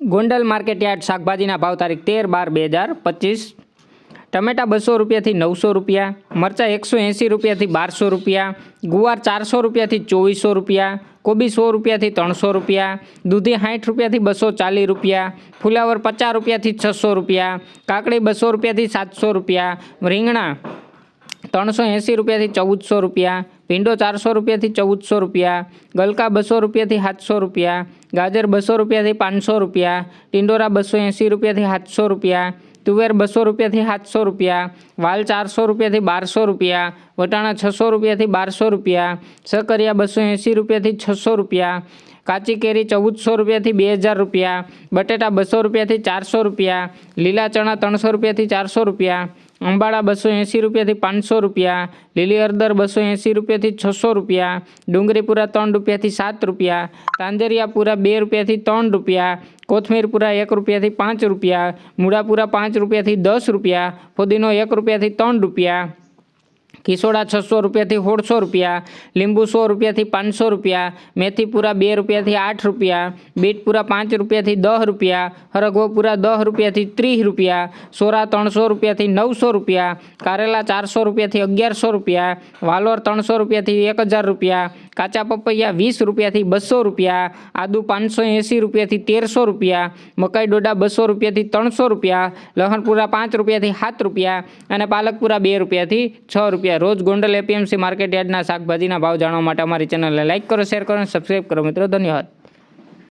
Gondal market yard શાકભાજીના ભાવ તારીખ તેર બાર બે હજાર પચીસ. ટમેટા બસો રૂપિયાથી નવસો રૂપિયા, મરચાં એકસો એંસી રૂપિયાથી બારસો રૂપિયા, ગુવાર ચારસો રૂપિયાથી ચોવીસો રૂપિયા, કોબી સો રૂપિયાથી ત્રણસો રૂપિયા, દૂધી સાઠ રૂપિયાથી બસો ચાલીસ રૂપિયા, ફુલાવર પચાસ રૂપિયાથી છસો રૂપિયા, કાકડી બસો રૂપિયાથી સાતસો રૂપિયા, રીંગણા ત્રણસો એંસી રૂપિયાથી ચૌદસો રૂપિયા ભીંડો ચારસો રૂપિયાથી ચૌદસો રૂપિયા, ગલકા બસો રૂપિયાથી સાતસો રૂપિયા, ગાજર બસો રૂપિયાથી પાંચસો રૂપિયા, ટિંડોરા બસો એંસી રૂપિયાથી સાતસો રૂપિયા, તુવેર બસો રૂપિયાથી સાતસો રૂપિયા, વાલ ચારસો રૂપિયાથી બારસો રૂપિયા, વટાણા છસો રૂપિયાથી બારસો રૂપિયા, સકરિયા બસો એંસી રૂપિયાથી છસો રૂપિયા, કાચી કેરી ચૌદસો રૂપિયાથી બે હજાર રૂપિયા, બટેટા બસો રૂપિયાથી ચારસો રૂપિયા, લીલા ચણા ત્રણસો રૂપિયાથી ચારસો રૂપિયા અંબાડા બસો એંસી રૂપિયાથી પાંચસો રૂપિયા લીલી હળદર બસો એંસી રૂપિયાથી છસો રૂપિયા, ડુંગરીપુરા ત્રણ રૂપિયાથી સાત રૂપિયા, તાંજરિયાપુરા બે રૂપિયાથી ત્રણ રૂપિયા, કોથમીરપુરા એક રૂપિયાથી પાંચ રૂપિયા, મૂળાપુરા પાંચ રૂપિયાથી દસ રૂપિયા, ફુદીનો એક રૂપિયાથી ત્રણ રૂપિયા. કિસોડા છસો રૂપિયાથી સોળસો રૂપિયા, લીંબુ સો રૂપિયાથી પાંચસો રૂપિયા, મેથીપુરા બે રૂપિયાથી આઠ રૂપિયા, બીટપુરા પાંચ રૂપિયાથી દસ રૂપિયા, હરગોપુરા દસ રૂપિયાથી ત્રીસ રૂપિયા, સોરા ત્રણસો રૂપિયાથી નવસો રૂપિયા, કારેલા ચારસો રૂપિયાથી અગિયારસો રૂપિયા, વાલોર ત્રણસો રૂપિયાથી એક હજાર રૂપિયા, કાચા પપૈયા વીસ રૂપિયાથી બસો રૂપિયા, આદુ પાંચસો એંસી રૂપિયાથી તેરસો રૂપિયા, મકાઈ ડોડા બસો રૂપિયાથી ત્રણસો રૂપિયા, લહણપુરા પાંચ રૂપિયાથી સાત રૂપિયા અને પાલકપુરા બે રૂપિયાથી છ રૂપિયા રોજ ગોંડલ એપીએમસી માર્કેટ યાર્ડના શાકભાજીના ભાવ જાણવા માટે અમારી ચેનલને લાઇક કરો શેર કરો અને સબસ્ક્રાઈબ કરો મિત્રો. ધન્યવાદ.